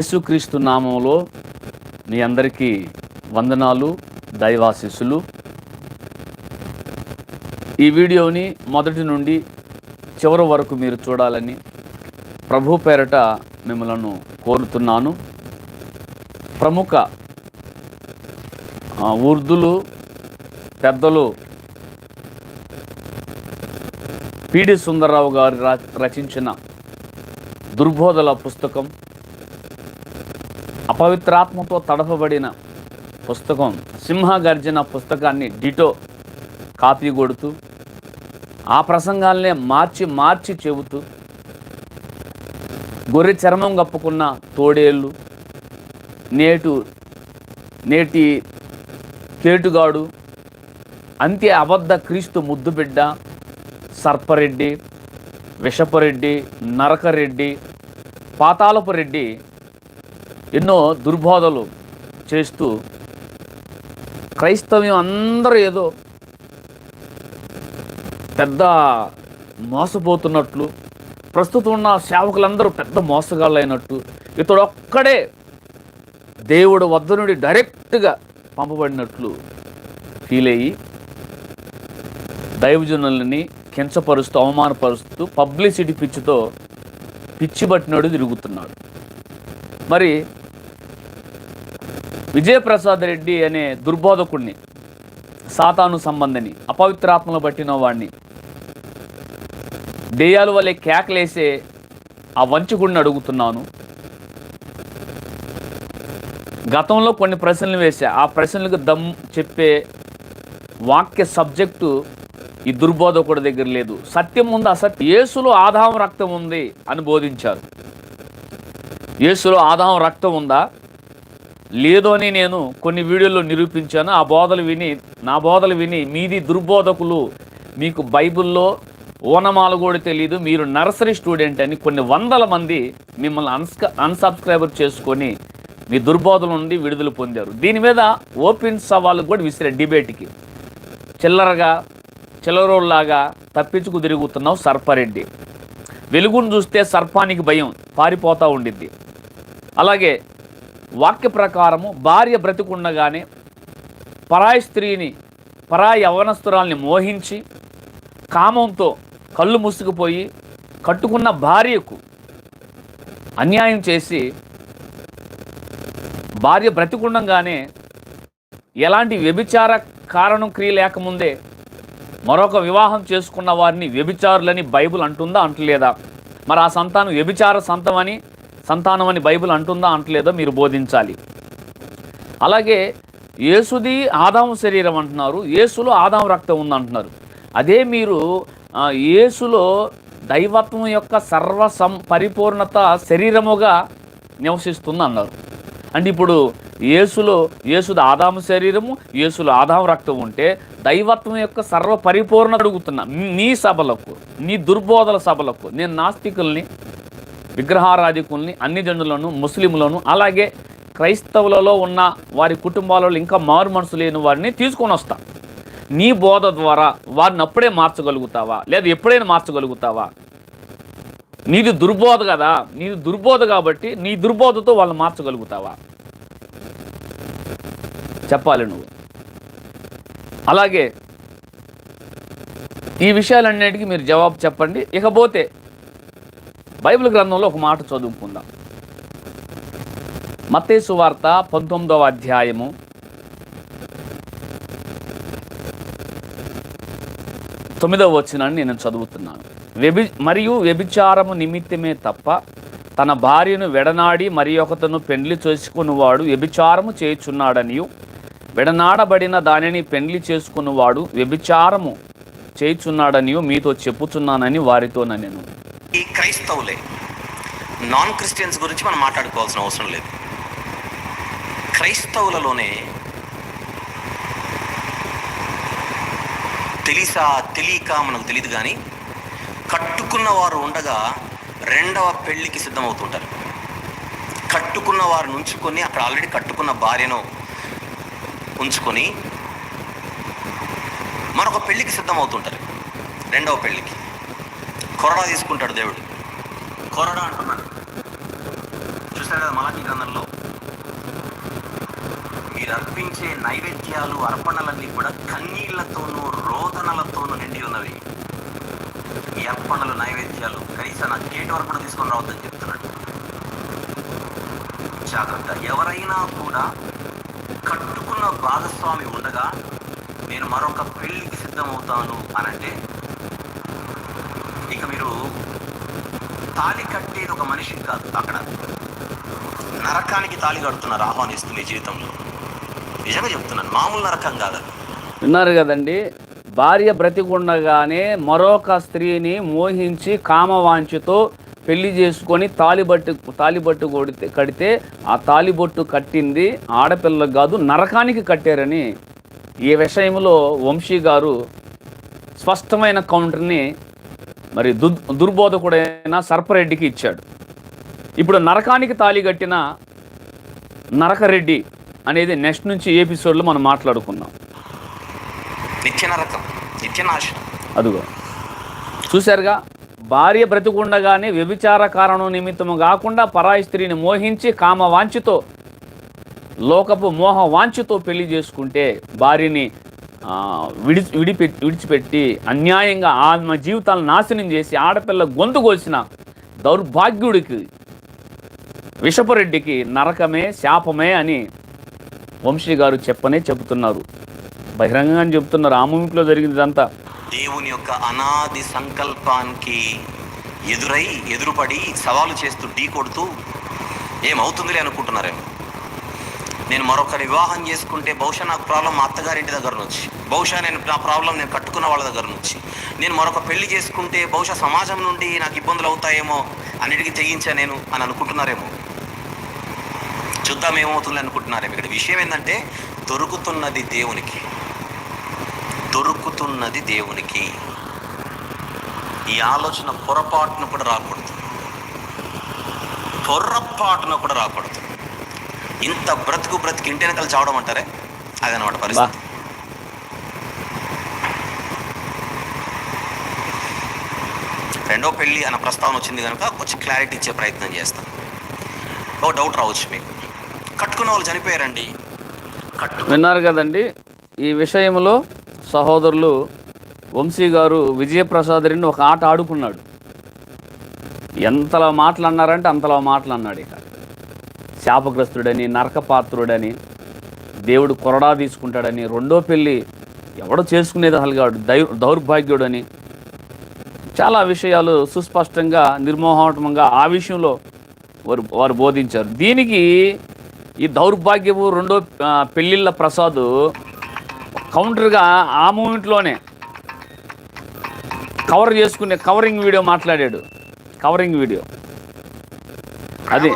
యేసుక్రీస్తు నామంలో మీ అందరికీ వందనాలు దైవాశిస్సులు. ఈ వీడియోని మొదటి నుండి చివరి వరకు మీరు చూడాలని ప్రభు పేరట మిమ్మలను కోరుతున్నాను. ప్రముఖ ఉర్దులు పెద్దలు పిడి సుందరరావు గారు రచించిన దుర్బోధల పుస్తకం పవిత్రాత్మతో తడపబడిన పుస్తకం సింహగర్జన పుస్తకాన్ని డిటో కాపీ కొడుతూ ఆ ప్రసంగాలనే మార్చి మార్చి చెబుతూ గొర్రె చర్మం కప్పుకున్న తోడేళ్ళు నేటు నేటి కేటుగాడు అంత్య అబద్ధ క్రీస్తు ముద్దుబిడ్డ సర్పరెడ్డి విషపరెడ్డి నరకరెడ్డి పాతాలపు రెడ్డి ఎన్నో దుర్బోధలు చేస్తూ క్రైస్తవ్యం అందరూ ఏదో పెద్ద మోసపోతున్నట్లు ప్రస్తుతం ఉన్న సేవకులందరూ పెద్ద మోసగాళ్ళైనట్టు ఇతడు ఒక్కడే దేవుడు వద్ద నుండి డైరెక్ట్గా పంపబడినట్లు ఫీల్ అయ్యి దైవజనులని కించపరుస్తూ అవమానపరుస్తూ పబ్లిసిటీ పిచ్చితో పిచ్చిబట్టినాడు తిరుగుతున్నాడు. మరి విజయప్రసాద్ రెడ్డి అనే దుర్బోధకుడిని సాతాను సంబంధిని అపవిత్రాత్మలు పట్టిన వాడిని దెయ్యాలు వల్లే కేకలేసే ఆ వంచుకుడిని అడుగుతున్నాను. గతంలో కొన్ని ప్రశ్నలు వేశా. ఆ ప్రశ్నలకు దమ్ చెప్పే వాక్య సబ్జెక్టు ఈ దుర్బోధకుడి దగ్గర లేదు. సత్యం ఉంది అసత్యం. యేసులో ఆదాం రక్తం ఉంది అని బోధించారు. యేసులో ఆదాం రక్తం ఉందా? లేదు అని నేను కొన్ని వీడియోల్లో నిరూపించాను. ఆ బోధలు విని నా బోధలు విని మీది దుర్బోధకులు మీకు బైబిల్లో ఓనమాలు కూడా తెలియదు మీరు నర్సరీ స్టూడెంట్ అని కొన్ని వందల మంది మిమ్మల్ని అన్స్క అన్సబ్స్క్రైబర్ చేసుకొని మీ దుర్బోధల నుండి విడుదల పొందారు. దీని మీద ఓపెన్ సవాళ్ళు కూడా విసిరే డిబేట్కి. చిల్లరగా చిల్లరోళ్ళలాగా తప్పించుకు తిరుగుతున్నావు సర్పారెడ్డి. వెలుగును చూస్తే సర్పానికి భయం పారిపోతూ ఉండిద్ది. అలాగే వాక్య ప్రకారము భార్య బ్రతికుండగానే పరాయి స్త్రీని పరాయి యవనస్తురాల్ని మోహించి కామంతో కళ్ళు మూసుకుపోయి కట్టుకున్న భార్యకు అన్యాయం చేసి భార్య బ్రతికుండగానే ఎలాంటి వ్యభిచార కారణం క్రియ లేకముందే మరొక వివాహం చేసుకున్న వారిని వ్యభిచారులని బైబిల్ అంటుందా అంటలేదా? మరి ఆ సంతానం వ్యభిచార సంతమని సంతానం అని బైబిల్ అంటుందా అంటలేదో మీరు బోధించాలి. అలాగే యేసుది ఆదాము శరీరం అంటున్నారు యేసులో ఆదాము రక్తం ఉంది అంటున్నారు అదే మీరు యేసులో దైవత్వం యొక్క సర్వ సం పరిపూర్ణత శరీరముగా నివసిస్తుంది అన్నారు అంటే ఇప్పుడు యేసులో యేసుది ఆదాము శరీరము యేసులో ఆదాము రక్తం ఉంటే దైవత్వం యొక్క సర్వ పరిపూర్ణత అడుగుతున్నా. నీ సభలకు నీ దుర్బోధల సభలకు నేను నాస్తికుల్ని విగ్రహారాధికుల్ని అన్ని జనులను ముస్లింలను అలాగే క్రైస్తవులలో ఉన్న వారి కుటుంబాలలో ఇంకా మారు మనసు లేని వారిని తీసుకొని వస్తా. నీ బోధ ద్వారా వారిని అప్పుడే మార్చగలుగుతావా? లేదా ఎప్పుడైనా మార్చగలుగుతావా? నీది దుర్బోధ కదా. నీది దుర్బోధ కాబట్టి నీ దుర్బోధతో వాళ్ళు మార్చగలుగుతావా? చెప్పాలి నువ్వు. అలాగే ఈ విషయాలన్నిటికీ మీరు జవాబు చెప్పండి. ఇకపోతే బైబిల్ గ్రంథంలో ఒక మాట చదువుకుందాం. మత్తేసు వార్త పంతొమ్మిదవ అధ్యాయము. తొమ్మిదవ వచ్చినాన్ని నేను చదువుతున్నాను. వ్యభి మరియు వ్యభిచారము నిమిత్తమే తప్ప తన భార్యను వెడనాడి మరి ఒకతను పెండ్లి చేసుకున్నవాడు వ్యభిచారము చేయుచున్నాడనియు వెడనాడబడిన దానిని పెండ్లి చేసుకున్నవాడు వ్యభిచారము చేయుచున్నాడనియో మీతో చెప్పుచున్నానని వారితో నేను ఈ క్రైస్తవులే నాన్ క్రిస్టియన్స్ గురించి మనం మాట్లాడుకోవాల్సిన అవసరం లేదు. క్రైస్తవులలోనే తెలిసా తెలియక మనకు తెలియదు కానీ కట్టుకున్న వారు ఉండగా రెండవ పెళ్ళికి సిద్ధమవుతుంటారు. కట్టుకున్న వారిని ఉంచుకొని అక్కడ ఆల్రెడీ కట్టుకున్న భార్యను ఉంచుకొని మరొక పెళ్ళికి సిద్ధమవుతుంటారు. రెండవ పెళ్ళికి. కొరడా తీసుకుంటాడు దేవుడు. కొరడా అంటున్నాడు. చూసారు కదా మలాకి గ్రంథంలో? మీరు అర్పించే నైవేద్యాలు అర్పణలన్నీ కూడా కన్నీళ్ళతోనూ రోదనలతోనూ నిండి ఉన్నవి. ఈ అర్పణలు నైవేద్యాలు కనీసం నా గేట్ వరకు కూడా తీసుకొని రావద్దని చెప్తున్నాడు. జాగ్రత్త. ఎవరైనా కూడా కట్టుకున్న భాగస్వామి ఉండగా నేను మరొక పెళ్ళికి సిద్ధమవుతాను అనంటే ఇక మీరు తాళి కట్టేది ఒక మనిషికి కాదు అక్కడ. నరకానికి తాళి కడుతున్నారు ఆహ్వానిస్తుంది మీ జీవితంలో. నిజంగా చెప్తున్నాను మామూలు నరకం కాదు విన్నారు కదండి భార్య బ్రతికుండగానే మరొక స్త్రీని మోహించి కామవాంఛతో పెళ్ళి చేసుకొని తాలిబట్టు తాలిబట్టు కొడితే కడితే ఆ తాలిబొట్టు కట్టింది ఆడపిల్లకు కాదు నరకానికి కట్టారని ఈ విషయంలో వంశీ గారు స్పష్టమైన కౌంటర్ని మరి దు దుర్బోధకుడైన సర్పరెడ్డికి ఇచ్చాడు. ఇప్పుడు నరకానికి తాళి కట్టిన నరకరెడ్డి అనేది నెక్స్ట్ నుంచి ఎపిసోడ్లో మనం మాట్లాడుకుందాం? నిత్య నరకం నిత్య నాశనం. అదుగో. చూశారుగా భార్య బ్రతికుండగానే వ్యభిచార కారణం నిమిత్తము కాకుండా పరాయి స్త్రీని మోహించి కామ వాంఛతో లోకపు మోహ వాంఛతో పెళ్ళి చేసుకుంటే భార్యని విడి విడిపెట్టి విడిచిపెట్టి అన్యాయంగా ఆమె జీవితాలను నాశనం చేసి ఆడపిల్ల గొంతు కోసిన దౌర్భాగ్యుడికి విషపరెడ్డికి నరకమే శాపమే అని వంశీ గారు చెప్పనే చెబుతున్నారు. బహిరంగంగా చెబుతున్నారు. ఆ మూమెంట్లో జరిగింది ఇదంతా దేవుని యొక్క అనాది సంకల్పానికి ఎదురై ఎదురుపడి సవాలు చేస్తూ ఢీ కొడుతూ ఏమవుతుందిలే అనుకుంటున్నారేమో? నేను మరొకరి వివాహం చేసుకుంటే బహుశా నాకు ప్రాబ్లం మా అత్తగారింటి దగ్గర నుంచి. బహుశా నేను నా ప్రాబ్లం నేను కట్టుకున్న వాళ్ళ దగ్గర నుంచి. నేను మరొక పెళ్ళి చేసుకుంటే బహుశా సమాజం నుండి నాకు ఇబ్బందులు అవుతాయేమో అన్నిటికీ తెగించా నేను అని అనుకుంటున్నారేమో. చూద్దాం ఏమవుతుంది అనుకుంటున్నారేమో. ఇక్కడ విషయం ఏంటంటే దొరుకుతున్నది దేవునికి. దొరుకుతున్నది దేవునికి. ఈ ఆలోచన పొరపాటున కూడా రాకూడదు. పొరపాటున కూడా రాకూడదు. ఇంత బ్రతుకు బ్రతికి ఇంటి వెనకాల చావడం అంటారే? అదనమాట పరిస్థితి. రెండో పెళ్ళి అన్న ప్రస్తావన వచ్చింది కనుక కొంచెం క్లారిటీ ఇచ్చే ప్రయత్నం చేస్తాం. ఒక డౌట్ రావచ్చు మీకు. కట్టుకున్న వాళ్ళు చనిపోయారండి. విన్నారు కదండి ఈ విషయంలో సహోదరులు వంశీ గారు విజయప్రసాద్ రెడ్డి ఒక ఆట ఆడుకున్నాడు. ఎంతలా మాటలు అన్నారంటే అంతలా మాటలు అన్నాడు ఇక. శాపగ్రస్తుడని నరకపాత్రుడని దేవుడు కొరడా తీసుకుంటాడని రెండో పెళ్ళి ఎవడో చేసుకునేది అసలు కాడు దై దౌర్భాగ్యుడని. చాలా విషయాలు సుస్పష్టంగా నిర్మోహటంగా ఆ విషయంలో వారు వారు బోధించారు. దీనికి ఈ దౌర్భాగ్యపు రెండో పెళ్ళిళ్ళ ప్రసాద్ కౌంటర్గా ఆ మూమెంట్లోనే కవర్ చేసుకునే కవరింగ్ వీడియో మాట్లాడాడు. Covering video. అది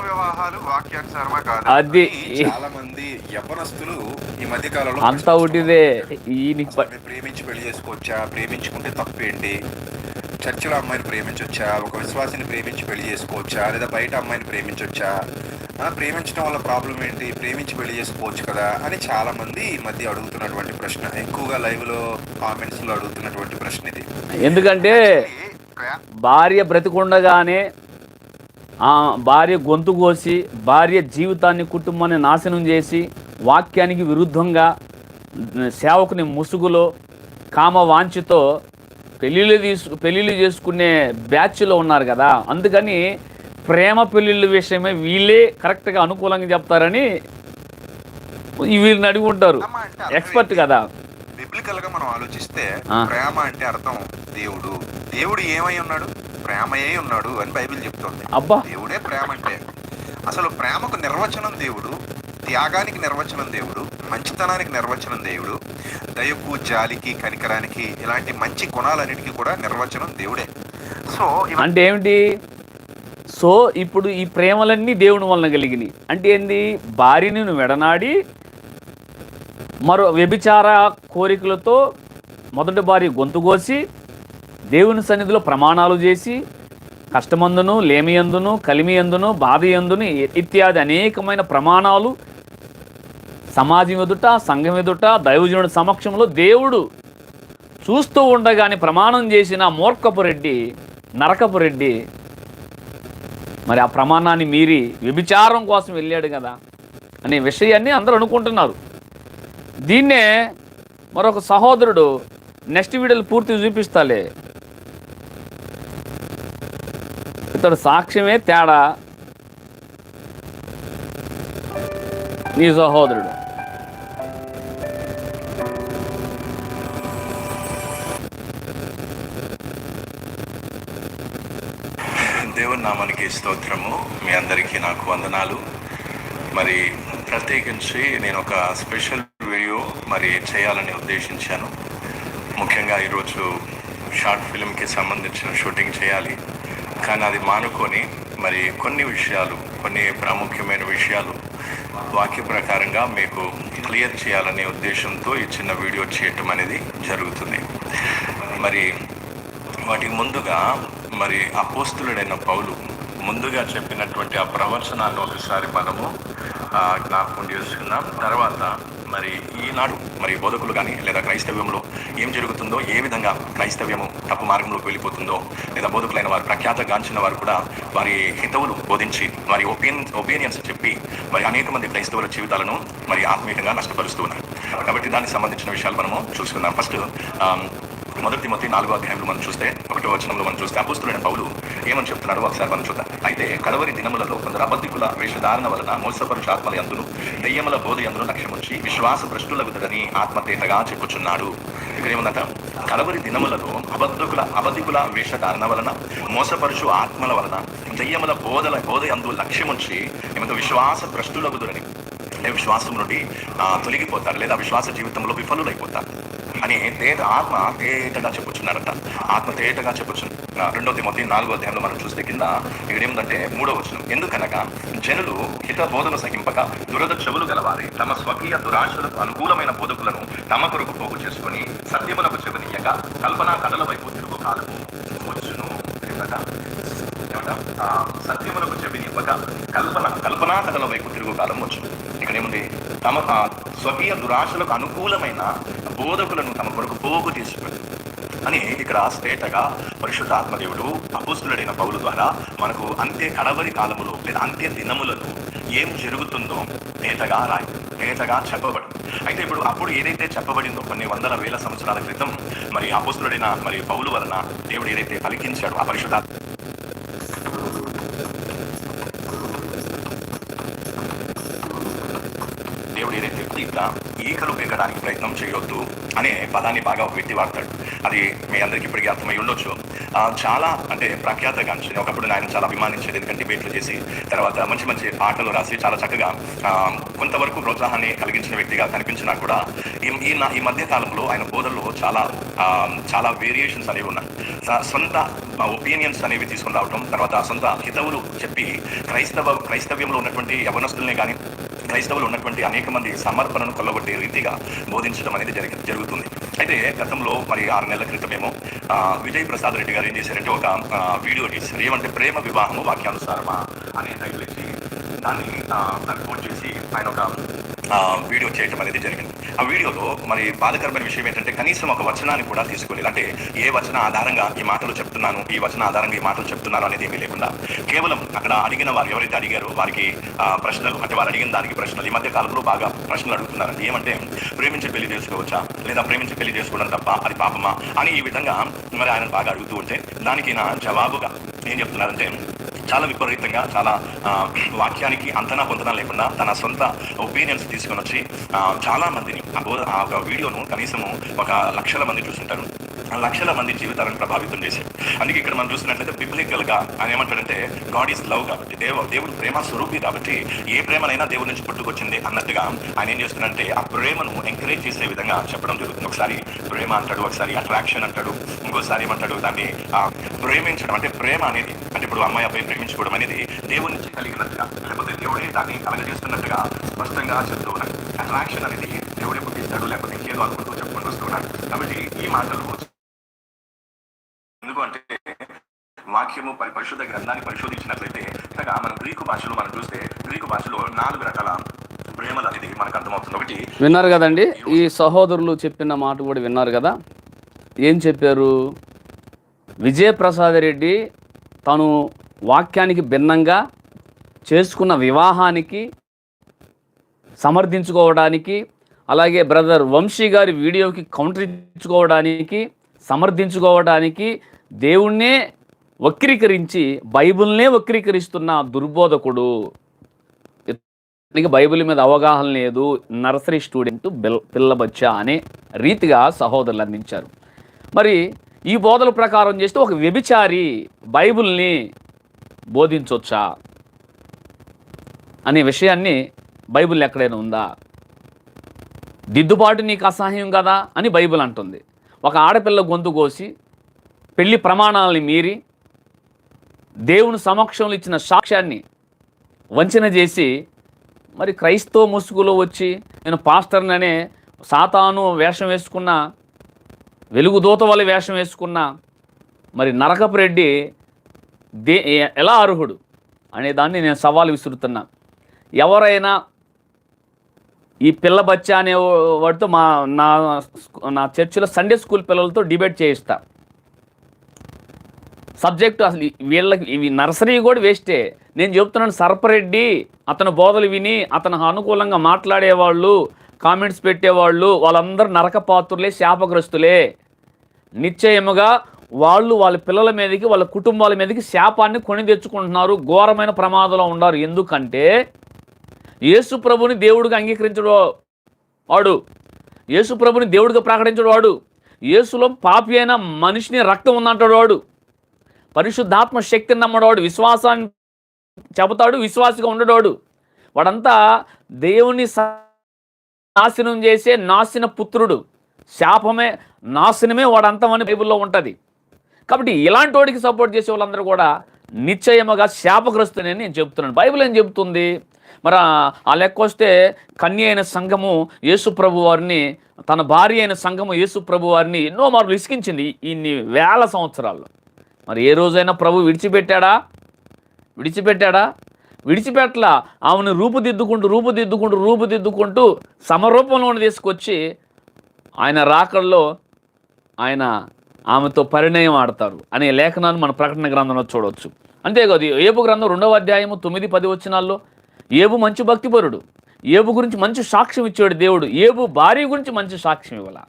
అది చాలా మంది యవ్వనస్తులు ఈ మధ్య కాలంలో అంతా ఒకటిదే ప్రేమించి పెళ్ళి చేసుకోవచ్చా? ప్రేమించుకుంటే తప్పేంటి? చర్చిలో అమ్మాయిని ప్రేమించవచ్చా ఒక విశ్వాసిని ప్రేమించి పెళ్ళి చేసుకోవచ్చా? లేదా బయట అమ్మాయిని ప్రేమించవచ్చా ఆ, ప్రేమించడం వల్ల ప్రాబ్లం ఏంటి? ప్రేమించి పెళ్ళి చేసుకోవచ్చు కదా అని చాలా మంది ఈ మధ్య అడుగుతున్నటువంటి ప్రశ్న. ఎక్కువగా లైవ్లో కామెంట్స్లో అడుగుతున్నటువంటి ప్రశ్న ఇది. ఎందుకంటే భార్య బ్రతికుండగానే భార్య గొంతు కోసి భార్య జీవితాన్ని కుటుంబాన్ని నాశనం చేసి వాక్యానికి విరుద్ధంగా సేవకుని ముసుగులో కామ వాంఛతో పెళ్ళిళ్ళు తీసు పెళ్ళిళ్ళు చేసుకునే బ్యాచ్లో ఉన్నారు కదా. అందుకని ప్రేమ పెళ్ళిళ్ళ విషయమే వీళ్ళే కరెక్ట్గా అనుకూలంగా చెప్తారని వీళ్ళని అడిగి ఉంటారు ఎక్స్పర్ట్? కదా. బిబ్లికల్గా మనం ఆలోచిస్తే. ప్రేమ అంటే అర్థం దేవుడు. దేవుడు ఏమై ఉన్నాడు? ప్రేమయే ఉన్నాడు అని బైబిల్ చెప్తోంది. అబ్బా! దేవుడే ప్రేమ అంటే. అసలు ప్రేమకు నిర్వచనం దేవుడు త్యాగానికి నిర్వచనం దేవుడు మంచితనానికి నిర్వచనం దేవుడు దయకు జాలికి కనికరానికి ఇలాంటి మంచి గుణాలన్నిటికీ కూడా నిర్వచనం దేవుడే. సో అంటే ఏమిటి? సో ఇప్పుడు ఈ ప్రేమలన్నీ దేవుని వలన కలిగినాయి. అంటే ఏంది? భార్యని నువ్వు వెడనాడి మరో వ్యభిచార కోరికలతో మొదటి భార్య గొంతు కోసి దేవుని సన్నిధిలో ప్రమాణాలు చేసి కష్టమందును లేమియందును కలిమియందును బాధయందును ఇత్యాది అనేకమైన ప్రమాణాలు సమాజం ఎదుట సంఘం ఎదుట దైవజనుడి సమక్షంలో దేవుడు చూస్తూ ఉండగానే ప్రమాణం చేసిన మూర్ఖపు రెడ్డి నరకపు రెడ్డి మరి ఆ ప్రమాణాన్ని మీరి వ్యభిచారం కోసం వెళ్ళాడు కదా అనే విషయాన్ని అందరూ అనుకుంటున్నారు. దీన్నే మరొక సహోదరుడు నెక్స్ట్ వీడియోలు పూర్తి చూపిస్తాలే. ఇతడు సాక్ష్యమే తేడా. నీ సహోదరుడు. దేవుని నామానికి స్తోత్రము. మీ అందరికీ నాకు వందనాలు. మరి ప్రత్యేకించి నేను ఒక స్పెషల్ మరి చేయాలని ఉద్దేశించాను. ముఖ్యంగా ఈరోజు షార్ట్ ఫిల్మ్కి సంబంధించిన షూటింగ్ చేయాలి. కానీ అది మానుకొని మరి కొన్ని విషయాలు కొన్ని ప్రాముఖ్యమైన విషయాలు వాక్య ప్రకారంగా మీకు క్లియర్ చేయాలనే ఉద్దేశంతో ఈ చిన్న వీడియో చేయటం అనేది జరుగుతుంది. మరి వాటికి ముందుగా మరి అపోస్తులుడైన పౌలు ముందుగా చెప్పినటువంటి ఆ ప్రవచనాన్ని ఒకసారి మనము ఆ, జ్ఞాపకం చేసుకున్నాం తర్వాత మరి ఈనాడు మరి బోధకులు కానీ లేదా క్రైస్తవ్యంలో ఏం జరుగుతుందో ఏ విధంగా క్రైస్తవ్యము తప్పు మార్గంలోకి వెళ్ళిపోతుందో లేదా బోధకులైన వారు ప్రఖ్యాత గాంచిన వారు కూడా వారి హితవులు బోధించి వారి ఒపీనియన్ ఒపీనియన్స్ చెప్పి మరి అనేక మంది క్రైస్తవుల జీవితాలను మరి ఆత్మీయంగా నష్టపరుస్తూ ఉన్నారు. కాబట్టి దానికి సంబంధించిన విషయాలు మనము చూసుకుందాం. ఫస్ట్ మొదటి మొత్తం నాలుగో అధ్యాయంలో మనం చూస్తే ఒకటో వచనంలో మనం చూస్తే అపుస్తులైన పౌలు ఏమని చెప్తున్నారో ఒకసారి మనం చూద్దాం. అయితే కడవరి దినములలో కొందరు అబద్ధికుల వేషధారణ వలన మోసపరుచు ఆత్మల ఎందును దెయ్యముల బోధ యందును లక్ష్యముంచి విశ్వాస భ్రష్టులగుదరని ఆత్మతేటగా చెప్పుచున్నాడు. ఇక్కడ ఏముందట కడవరి దినములలో అబద్ధకుల అబద్ధికుల వేషధారణ వలన మోసపరుచు ఆత్మల వలన దెయ్యముల బోధల బోధ యందు లక్ష్యముంచి ఏమంటే విశ్వాస భ్రష్టులగుదరని లేదా విశ్వాసం నుండి తొలగిపోతారు లేదా విశ్వాస జీవితంలో విఫలులైపోతారు. అని తేట ఆత్మ తేటగా చెప్పుచున్నారట. ఆత్మ తేటగా చెప్పుచున్నారు రెండో తిమోతి నాలుగో అధ్యాయంలో మనం చూస్తే కింద ఇక్కడ ఏముందంటే మూడో వచనం. ఎందుకనగా జనులు హిత బోధన సహింపక దురద చెవులు గలవారి. తమ స్వకీయ దురాశలకు అనుకూలమైన బోధకులను తమ కొరకు పోగు చేసుకొని సత్యములకు చెవనీయక కల్పనా కథల వైపు తిరుగు కాలము. వచ్చును ఏమనగా ఏమనగా, ఆ, సత్యములకు చెవినివ్వక కల్పన కల్పనా కథల వైపు తిరుగు కాలం వచ్చును. ఇక్కడేముంది? తమ స్వకీయ దురాశలకు అనుకూలమైన బోధకులను తమ కొరకు పోగు తీసుకుని అని ఇక్కడ స్టేటగా పరిశుద్ధ ఆత్మదేవుడు అపుస్తుడైన పౌలు ద్వారా మనకు అంతే కడవరి కాలములో లేదా అంతే దినములలో ఏం జరుగుతుందో నేతగా రాయి నేతగా చెప్పబడు. అయితే ఇప్పుడు అప్పుడు ఏదైతే చెప్పబడిందో కొన్ని వందల వేల సంవత్సరాల క్రితం మరి అపుస్తుడైన మరి పౌలు వలన దేవుడు ఏదైతే పలికించాడో ఆ పరిశుద్ధ దేవుడు ఈకలు పీకడానికి ప్రయత్నం చేయొద్దు అనే పదాన్ని బాగా ఒక వ్యక్తి వాడతాడు. అది మీ అందరికీ ఇప్పటికీ అర్థమై ఉండొచ్చు. చాలా అంటే ప్రఖ్యాతగాంచిన ఒకప్పుడు ఆయన చాలా అభిమానించేది ఎందుకంటే డిబేట్లు చేసి తర్వాత మంచి మంచి పాటలు రాసి చాలా చక్కగా కొంతవరకు ప్రోత్సాహాన్ని కలిగించిన వ్యక్తిగా కనిపించినా కూడా ఈ ఈ మధ్య కాలంలో ఆయన బోధల్లో చాలా ఆ, చాలా వేరియేషన్స్ అనేవి ఉన్నాయి. సొంత ఒపీనియన్స్ అనేవి తీసుకుని రావటం తర్వాత సొంత హితవులు చెప్పి క్రైస్తవ క్రైస్తవ్యంలో ఉన్నటువంటి యవనస్తుల్ని కానీ క్రైస్తవులు ఉన్నటువంటి అనేక మంది సమర్పణను కొల్లగొట్టే రీతిగా బోధించడం అనేది జరిగి జరుగుతుంది. అయితే గతంలో మరి ఆరు నెలల క్రితమేమో విజయ్ ప్రసాద్ రెడ్డి గారు ఏం చేశారంటే ఒక వీడియో తీశారు. ఏమంటే ప్రేమ వివాహము వాక్యానుసారమా అనే టైటిల్ ఇచ్చి దాన్ని ఆ, చేసి ఆయన ఒక వీడియో చేయటం అనేది జరిగింది. ఆ వీడియోలో మరి బాధకరమైన విషయం ఏంటంటే కనీసం ఒక వచనాన్ని కూడా తీసుకోలేదు. అంటే ఏ వచన ఆధారంగా ఈ మాటలు చెప్తున్నాను ఈ వచన ఆధారంగా ఈ మాటలు చెప్తున్నాను అనేది ఏమీ లేకుండా కేవలం అక్కడ అడిగిన వారు ఎవరైతే అడిగారో వారికి ప్రశ్నలు అంటే వారు అడిగిన దానికి ప్రశ్నలు ఈ మధ్య కాలంలో బాగా ప్రశ్నలు అడుగుతున్నారండి. ఏమంటే ప్రేమించి పెళ్ళి చేసుకోవచ్చా? లేదా ప్రేమించి పెళ్ళి చేసుకోవడం తప్ప అది పాపమా? అని ఈ విధంగా మరి ఆయన బాగా అడుగుతూ ఉంటే దానికి నా జవాబుగా ఏం చెప్తున్నారంటే చాలా విపరీతంగా చాలా వాక్యానికి అంతనా పొందనా లేకుండా తన సొంత ఒపీనియన్స్ తీసుకొని వచ్చి చాలా మందిని ఆ ఒక వీడియోను కనీసము ఒక లక్షల మంది చూసుంటారు లక్షల మంది జీవితాలను ప్రభావితం చేశారు అందుకే ఇక్కడ మనం చూసినట్లయితే బిబ్లికల్గా ఆయన ఏమంటాడంటే గాడ్ ఈస్ లవ్ కాబట్టి దేవ దేవుడు ప్రేమ స్వరూపి కాబట్టి ఏ ప్రేమనైనా దేవుడి నుంచి పుట్టుకొచ్చింది అన్నట్టుగా ఆయన ఏం చేస్తున్నాడంటే ఆ ప్రేమను ఎంకరేజ్ చేసే విధంగా చెప్పడం జరుగుతుంది. ఒకసారి ప్రేమ అంటాడు ఒకసారి అట్రాక్షన్ అంటాడు ఇంకోసారి ఏమంటాడు దాన్ని ప్రేమించడం. అంటే ప్రేమ అనేది అంటే ఇప్పుడు అమ్మాయి అబ్బాయి ప్రేమించుకోవడం అనేది దేవుడి నుంచి కలిగినట్టుగా లేకపోతే దేవుడే దాన్ని కలగజేస్తున్నట్టుగా స్పష్టంగా చెప్తూ ఉన్నాడు. అట్రాక్షన్ అనేది దేవుడే పుట్టిస్తాడు లేకపోతే ఇంకేదో అనుకుంటూ చెప్పుకుంటూ వస్తున్నాడు కాబట్టి ఈ మాటలు ఎందుకంటే వాక్యము పరి పరిశుద్ధ గ్రంథాన్ని పరిశోధించినట్లయితే ఇంతగా మనం గ్రీకు భాషలో మనం చూస్తే గ్రీకు భాషలో నాలుగు రకాల ప్రేమలు అనేది మనకు అర్థమవుతుంది. ఒకటి విన్నారు కదండి? ఈ సహోదరులు చెప్పిన మాట కూడా విన్నారు కదా? ఏం చెప్పారు? విజయప్రసాద్ రెడ్డి తను వాక్యానికి భిన్నంగా చేసుకున్న వివాహానికి సమర్థించుకోవడానికి అలాగే బ్రదర్ వంశీ గారి వీడియోకి కౌంటర్ ఇచ్చుకోవడానికి సమర్థించుకోవడానికి దేవుణ్ణే వక్రీకరించి బైబిల్నే వక్రీకరిస్తున్న దుర్బోధకుడు. ఇతనికి బైబిల్ మీద అవగాహన లేదు నర్సరీ స్టూడెంట్ బిల్ పిల్లబచ్చా అనే రీతిగా సహోదరులు అందించారు. మరి ఈ బోధల ప్రకారం చేస్తే ఒక వ్యభిచారి బైబిల్ని బోధించవచ్చా అనే విషయాన్ని బైబిల్ ఎక్కడైనా ఉందా? దిద్దుబాటు నీకు అసహ్యం కదా అని బైబిల్ అంటుంది. ఒక ఆడపిల్ల గొంతు కోసి పెళ్ళి ప్రమాణాలని మీరి దేవుని సమక్షంలో ఇచ్చిన సాక్ష్యాన్ని వంచన చేసి మరి క్రైస్తవ ముసుగులో వచ్చి నేను పాస్టర్ననే సాతాను వేషం వేసుకున్న వెలుగుదూత వల్ల వేషం వేసుకున్న మరి నరకపు రెడ్డి దే ఎలా అర్హుడు అనే దాన్ని నేను సవాలు విసురుతున్నా. ఎవరైనా ఈ పిల్ల బచ్చా అనే వాడితో మా నా నా చర్చిలో సండే స్కూల్ పిల్లలతో డిబేట్ చేయిస్తా. సబ్జెక్టు అసలు వీళ్ళకి ఇవి నర్సరీ కూడా వేస్టే. నేను చెప్తున్నాను సర్పరెడ్డి అతను బోధలు విని అతను అనుకూలంగా మాట్లాడేవాళ్ళు కామెంట్స్ పెట్టేవాళ్ళు వాళ్ళందరూ నరక పాత్రులే శాపగ్రస్తులే. నిశ్చయముగా వాళ్ళు వాళ్ళ పిల్లల మీదకి వాళ్ళ కుటుంబాల మీదకి శాపాన్ని కొని తెచ్చుకుంటున్నారు ఘోరమైన ప్రమాదంలో ఉన్నారు. ఎందుకంటే యేసు ప్రభుని దేవుడిగా అంగీకరించడు వాడు. యేసు ప్రభుని దేవుడిగా ప్రకటించడు వాడు. యేసులో పాపి అయిన మనిషిని రక్తం ఉందంటాడు వాడు. పరిశుద్ధాత్మ శక్తిని నమ్మడవాడు విశ్వాసాన్ని చెబుతాడు విశ్వాసిగా ఉండడోడు. వాడంతా దేవుని నాశనం చేసే నాశన పుత్రుడు. శాపమే నాశనమే వాడంతమని బైబిల్లో ఉంటుంది. కాబట్టి ఇలాంటి వాడికి సపోర్ట్ చేసే వాళ్ళందరూ కూడా నిశ్చయముగా శాపగ్రస్తుని నేను చెప్తున్నాను బైబిల్ ఏం చెబుతుంది? మరి ఆ- ఆ లెక్క వస్తే కన్య అయిన సంఘము యేసు ప్రభు వారిని తన భార్య అయిన సంఘము యేసు ప్రభు వారిని ఎన్నో మార్లు ఇసికించింది ఇన్ని వేల సంవత్సరాల్లో. మరి ఏ రోజైనా ప్రభు విడిచిపెట్టాడా? విడిచిపెట్టాడా? విడిచిపెట్టలా. ఆమెను రూపుదిద్దుకుంటూ రూపుదిద్దుకుంటూ రూపుదిద్దుకుంటూ సమరూపంలోని తీసుకొచ్చి ఆయన రాకల్లో ఆయన ఆమెతో పరిణయం ఆడతారు అనే లేఖనాన్ని మన ప్రకటన గ్రంథంలో చూడవచ్చు అంతేకాదు ఏబు గ్రంథం రెండవ అధ్యాయము తొమ్మిది పది వచ్చినాల్లో ఏబు మంచి భక్తిపరుడు ఏబు గురించి మంచి సాక్ష్యం ఇచ్చాడు దేవుడు ఏబు భార్య గురించి మంచి సాక్ష్యం ఇవ్వాల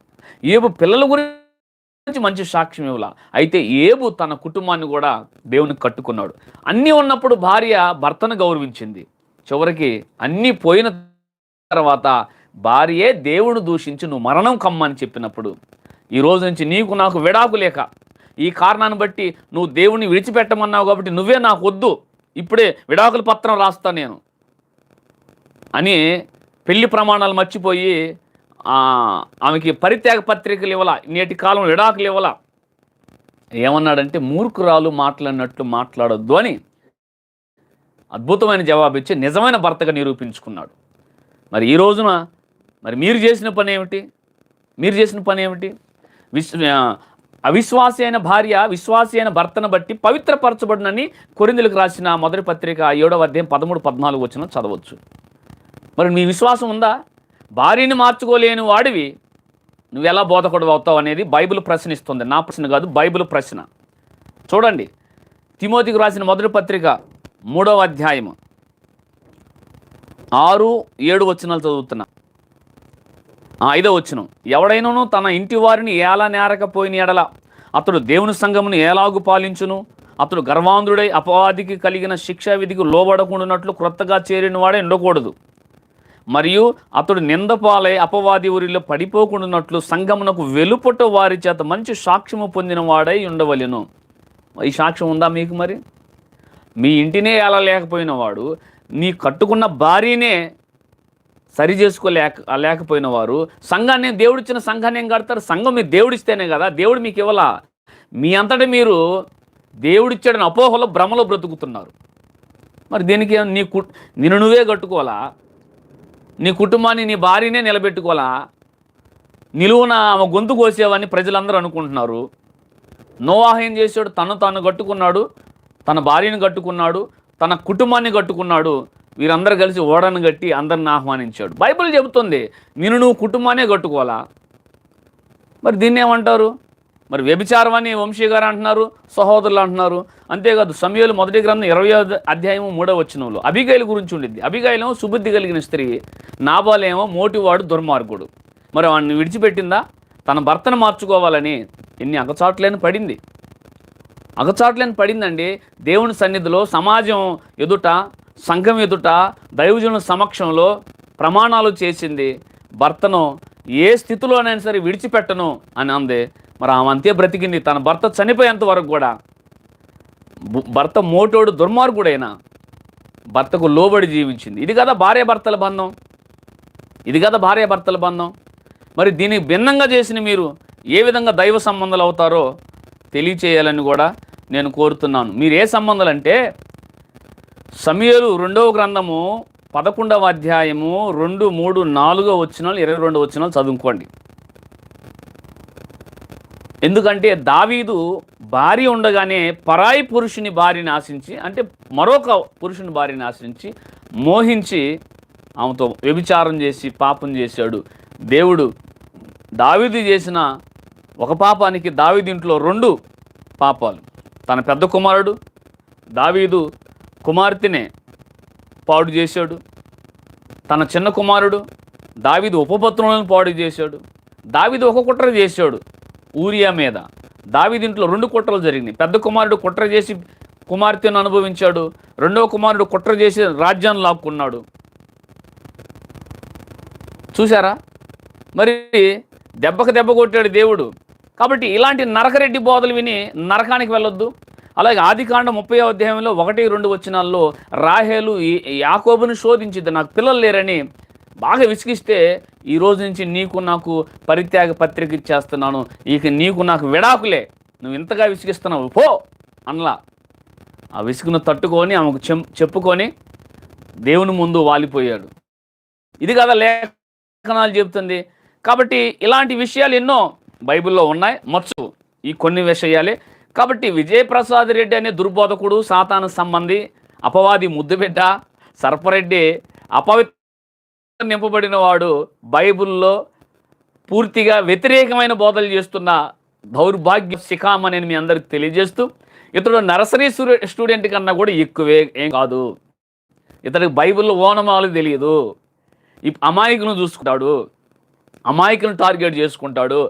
ఏబు పిల్లల గురించి మంచి సాక్ష్యం ఇవ్వాల. అయితే ఏబు తన కుటుంబాన్ని కూడా దేవునికి కట్టుకున్నాడు. అన్నీ ఉన్నప్పుడు భార్య భర్తను గౌరవించింది. చివరికి అన్నీ పోయిన తర్వాత భార్యే దేవుని దూషించి నువ్వు మరణం కమ్మని చెప్పినప్పుడు ఈ రోజు నుంచి నీకు నాకు విడాకు లేక ఈ కారణాన్ని బట్టి నువ్వు దేవుని విడిచిపెట్టమన్నావు కాబట్టి నువ్వే నాకు వద్దు. ఇప్పుడే విడాకుల పత్రం రాస్తా నేను. అని పెళ్ళి ప్రమాణాలు మర్చిపోయి ఆమెకి పరిత్యాగ పత్రికలు ఇవ్వాల? నేటి కాలం విడాకులు ఇవ్వాల? ఏమన్నాడంటే మూర్ఖురాలు మాట్లాడినట్లు మాట్లాడొద్దు అని అద్భుతమైన జవాబు ఇచ్చి నిజమైన భర్తగా నిరూపించుకున్నాడు. మరి ఈ రోజున మరి మీరు చేసిన పని ఏమిటి? మీరు చేసిన పని ఏమిటి? విశ్ అవిశ్వాసి అయిన భార్య విశ్వాసి అయిన భర్తను బట్టి పవిత్రపరచబడినని కొరిందులకు రాసిన మొదటి పత్రిక ఏడవ అధ్యాయం పదమూడు పద్నాలుగు వచ్చిన చదవచ్చు. మరి మీ విశ్వాసం ఉందా? భార్యని మార్చుకోలేని వాడివి. నువ్వు ఎలా బోధకుడు అవుతావు అనేది బైబిల్ ప్రశ్నిస్తుంది. నా ప్రశ్న కాదు బైబిల్ ప్రశ్న. చూడండి తిమోతికి రాసిన మొదటి పత్రిక మూడవ అధ్యాయము. ఆరు ఏడు వచనాలు చదువుతున్నా. ఐదో వచ్చిన ఎవడైనను తన ఇంటి వారిని ఎలా నేరకపోయిన ఎడల అతడు దేవుని సంఘమును ఎలాగు పాలించును. అతడు గర్వాంధుడై అపవాదికి కలిగిన శిక్షా విధికి లోబడకుండానట్లు క్రొత్తగా చేరిన వాడే ఉండకూడదు. మరియు అతడు నిందపాలై అపవాది ఊరిలో పడిపోకుండానట్లు సంగమునకు వెలుపట వారి చేత మంచి సాక్ష్యము పొందిన వాడై ఉండవలెను. ఈ సాక్ష్యం ఉందా మీకు మరి? మీ ఇంటినే ఎలా వాడు నీ కట్టుకున్న భార్యనే సరి చేసుకోలేక లేకపోయిన వారు సంఘాన్ని దేవుడిచ్చిన సంఘాన్ని ఏం కడతారు? సంఘం మీరు దేవుడిస్తేనే కదా దేవుడు మీకు ఇవ్వాలా? మీ అంతటా మీరు దేవుడిచ్చాడని అపోహలో భ్రమలో బ్రతుకుతున్నారు. మరి దీనికి? నీ కు నిన్ను నువ్వే కట్టుకోవాలా? నీ కుటుంబాన్ని నీ భార్యనే నిలబెట్టుకోవాలా? నిలువున ఆమె గొంతు కోసేవని ప్రజలందరూ అనుకుంటున్నారు. నోవాహ ఏం చేశాడు? తను తాను కట్టుకున్నాడు తన భార్యను కట్టుకున్నాడు తన కుటుంబాన్ని కట్టుకున్నాడు. వీరందరూ కలిసి ఓడను కట్టి అందరిని ఆహ్వానించాడు. బైబిల్ చెబుతుంది నేను నువ్వు కుటుంబాన్నే కట్టుకోవాలా? మరి దీన్ని ఏమంటారు? మరి వ్యభిచారం అని వంశీ గారు అంటున్నారు సహోదరులు అంటున్నారు. అంతేకాదు సమయాలు మొదటి గ్రంథం ఇరవై అధ్యాయము మూడవ వచ్చినంలో అభిగాయిల గురించి ఉండిద్ది. అభిగాయిలేమో సుబుద్ధి కలిగిన స్త్రీ నాబాలేమో మోటివాడు దుర్మార్గుడు. మరి వాడిని విడిచిపెట్టిందా? తన భర్తను మార్చుకోవాలని ఎన్ని అగచాట్లేని పడింది. అగచాట్లేని పడిందండి దేవుని సన్నిధిలో సమాజం ఎదుట సంఘం ఎదుట దైవజనుల సమక్షంలో ప్రమాణాలు చేసింది. భర్తను ఏ స్థితిలోనైనా సరే విడిచిపెట్టను అని అంది మరి ఆమె అంతే బ్రతికింది. తన భర్త చనిపోయేంత వరకు కూడా భర్త మోటోడు దుర్మార్గుడైనా భర్తకు లోబడి జీవించింది. ఇది కదా భార్య భర్తల బంధం. ఇది కదా భార్య భర్తల బంధం. మరి దీనికి భిన్నంగా చేసిన మీరు ఏ విధంగా దైవ సంబంధాలు అవుతారో తెలియచేయాలని కూడా నేను కోరుతున్నాను. మీరు ఏ సంబంధాలు అంటే సమయలు రెండవ గ్రంథము పదకొండవ అధ్యాయము రెండు మూడు నాలుగో వచ్చినాలు ఇరవై రెండు వచ్చినాలు చదువుకోండి. ఎందుకంటే దావీదు భార్య ఉండగానే పరాయి పురుషుని భార్యని ఆశించి అంటే మరొక పురుషుని భార్యని ఆశించి మోహించి ఆమెతో వ్యభిచారం చేసి పాపం చేశాడు. దేవుడు దావీదు చేసిన ఒక పాపానికి దావీదింట్లో రెండు పాపాలు. తన పెద్ద కుమారుడు దావీదు కుమార్తెనే పాడు చేశాడు. తన చిన్న కుమారుడు దావీదు ఉపపత్రులను పాడు చేశాడు. దావీదు ఒక కుట్ర చేశాడు. ఊరియా మీద. దావిదింట్లో రెండు కుట్రలు జరిగినాయి. పెద్ద కుమారుడు కుట్ర చేసి కుమార్తెను అనుభవించాడు. రెండవ కుమారుడు కుట్ర చేసి రాజ్యాన్ని లాక్కున్నాడు. చూసారా మరి దెబ్బకు దెబ్బ కొట్టాడు దేవుడు. కాబట్టి ఇలాంటి నరకరెడ్డి బోధలు విని నరకానికి వెళ్ళొద్దు. అలాగే ఆదికాండ ముప్పై అధ్యాయంలో ఒకటి రెండు వచ్చినాల్లో రాహేలు ఈ- శోధించింది. నాకు పిల్లలు లేరని బాగా విసిగిస్తే ఈ రోజు నుంచి నీకు నాకు పరిత్యాగ పత్రిక ఇచ్చేస్తున్నాను. ఇక నీకు నాకు విడాకులే. నువ్వు ఇంతగా విసిగిస్తున్నావు. పో! అనలా. ఆ విసుగును తట్టుకొని ఆమెకు చెం చెప్పుకొని దేవుని ముందు వాలిపోయాడు. ఇది కదా లేఖనాలు చెబుతుంది. కాబట్టి ఇలాంటి విషయాలు ఎన్నో బైబిల్లో ఉన్నాయి. మచ్చు ఈ కొన్ని విషయాలే. కాబట్టి విజయప్రసాద్ రెడ్డి అనే దుర్బోధకుడు సాతాను సంబంధి అపవాది ముద్దుబిడ్డ సర్పరెడ్డి అపవిత్ర నింపబడిన వాడు బైబిల్లో పూర్తిగా వ్యతిరేకమైన బోధలు చేస్తున్న దౌర్భాగ్య శిఖామని నేను మీ అందరికి తెలియజేస్తూ ఇతడు నర్సరీ స్టూడెంట్ కన్నా కూడా ఎక్కువే ఏం కాదు. ఇతడికి బైబిల్లో ఓనమాలు తెలియదు. ఈ అమాయకులను చూసుకుంటాడు. అమాయకులను టార్గెట్ చేసుకుంటాడు.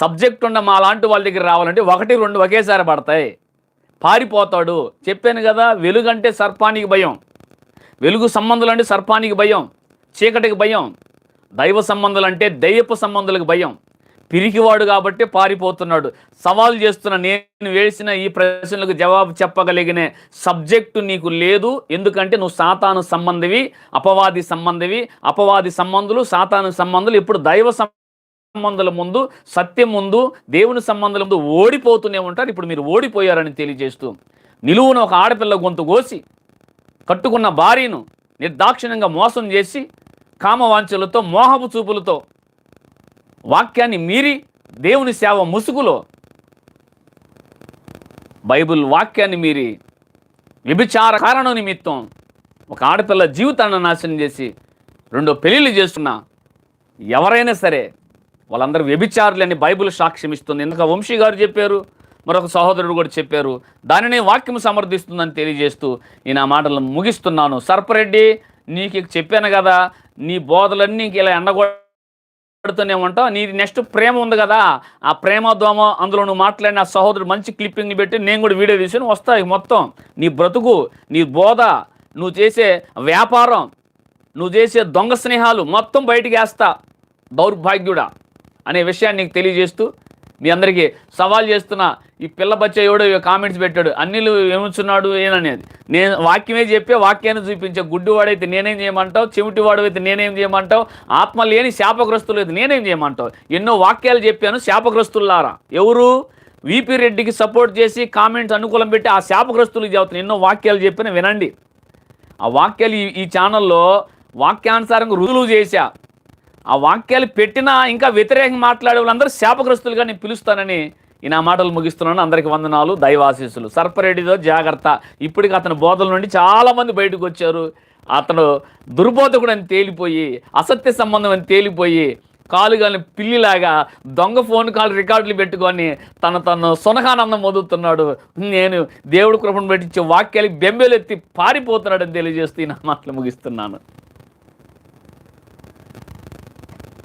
సబ్జెక్ట్ ఉన్న మా లాంటి వాళ్ళ దగ్గర రావాలంటే ఒకటి రెండు ఒకేసారి పడతాయి. పారిపోతాడు. చెప్పాను కదా వెలుగంటే సర్పానికి భయం. వెలుగు సంబంధాలు అంటే సర్పానికి భయం. చీకటికి భయం దైవ సంబంధాలు అంటే దయ్యపు సంబంధాలకు భయం. పిరికివాడు కాబట్టి పారిపోతున్నాడు. సవాల్ చేస్తున్న నేను వేసిన ఈ ప్రశ్నలకు జవాబు చెప్పగలిగిన సబ్జెక్టు నీకు లేదు. ఎందుకంటే నువ్వు సాతాను సంబంధివి అపవాది సంబంధివి. అపవాది సంబంధులు సాతాను సంబంధులు ఇప్పుడు దైవ సంబంధాల ముందు సత్యం ముందు దేవుని సంబంధాల ముందు ఓడిపోతూనే ఉంటారు. ఇప్పుడు మీరు ఓడిపోయారని తెలియజేస్తూ నిలువున ఒక ఆడపిల్ల గొంతు కోసి కట్టుకున్న భార్యను నిర్దాక్షిణ్యంగా మోసం చేసి కామవాంఛలతో మోహపు చూపులతో వాక్యాన్ని మీరి దేవుని సేవ ముసుగులో బైబిల్ వాక్యాన్ని మీరి వ్యభిచార కారణం నిమిత్తం ఒక ఆడపిల్ల జీవితాన్ని నాశనం చేసి రెండో పెళ్ళిళ్ళు చేస్తున్న ఎవరైనా సరే వాళ్ళందరూ వ్యభిచారులని బైబిల్ సాక్ష్యం ఇస్తుంది. ఎందుకు వంశీ గారు చెప్పారు? మరొక సహోదరుడు కూడా చెప్పారు దానినే వాక్యం సమర్థిస్తుందని తెలియజేస్తూ నేను ఆ మాటలను ముగిస్తున్నాను. సర్పరెడ్డి నీకు ఇక చెప్పాను కదా నీ బోధలన్నీ ఇంక ఇలా ఎండగొడుతూనే ఉంటావు. నీ నెక్స్ట్ ప్రేమ ఉంది కదా ఆ ప్రేమ దోమ అందులో నువ్వు మాట్లాడిన ఆ సహోదరుడు మంచి క్లిప్పింగ్ని పెట్టి నేను కూడా వీడియో తీసుకుని వస్తాయి మొత్తం. నీ బ్రతుకు నీ బోధ నువ్వు చేసే వ్యాపారం నువ్వు చేసే దొంగ స్నేహాలు మొత్తం బయటికి వేస్తా దౌర్భాగ్యుడా అనే విషయాన్ని నీకు తెలియజేస్తూ మీ అందరికీ సవాల్ చేస్తున్న ఈ పిల్ల బచ్చ ఎవడో కామెంట్స్ పెట్టాడు. అన్నిలు ఏముంచున్నాడు ఏననేది నేను వాక్యమే చెప్పే వాక్యాన్ని చూపించే గుడ్డివాడైతే నేనేం చేయమంటావు? చెవిటివాడు అయితే నేనేం చేయమంటావు? ఆత్మ లేని శాపగ్రస్తులు అయితే నేనేం చేయమంటావు? ఎన్నో వాక్యాలు చెప్పాను శాపగ్రస్తులారా ఎవరు? విపి రెడ్డికి సపోర్ట్ చేసి కామెంట్స్ అనుకూలం పెట్టి ఆ శాపగ్రస్తులకు చెబుతున్నాను ఎన్నో వాక్యాలు చెప్పిన వినండి. ఆ వాక్యాలు ఈ- ఈ ఛానల్లో వాక్యానుసారంగా రుజువు చేశా. ఆ వాక్యాలు పెట్టినా ఇంకా వ్యతిరేకంగా మాట్లాడే వాళ్ళందరూ శాపగ్రస్తులుగా నేను పిలుస్తానని ఈ నా మాటలు ముగిస్తున్నాను. అందరికి వందనాలు. దైవాశీస్సులు. సర్పరెడ్డితో జాగ్రత్త. ఇప్పటికి అతని బోధల నుండి చాలామంది బయటకు వచ్చారు. అతను దుర్బోధకుడు అని తేలిపోయి అసత్య సంబంధం అని తేలిపోయి కాలుగాని పిల్లిలాగా దొంగ ఫోన్ కాల్ రికార్డులు పెట్టుకొని తన తను సునహానందం వదులుతున్నాడు. నేను దేవుడు కృపను పెట్టించే వాక్యాలకి బెంబేలెత్తి పారిపోతున్నాడని తెలియజేస్తూ ఈ నా మాటలు ముగిస్తున్నాను.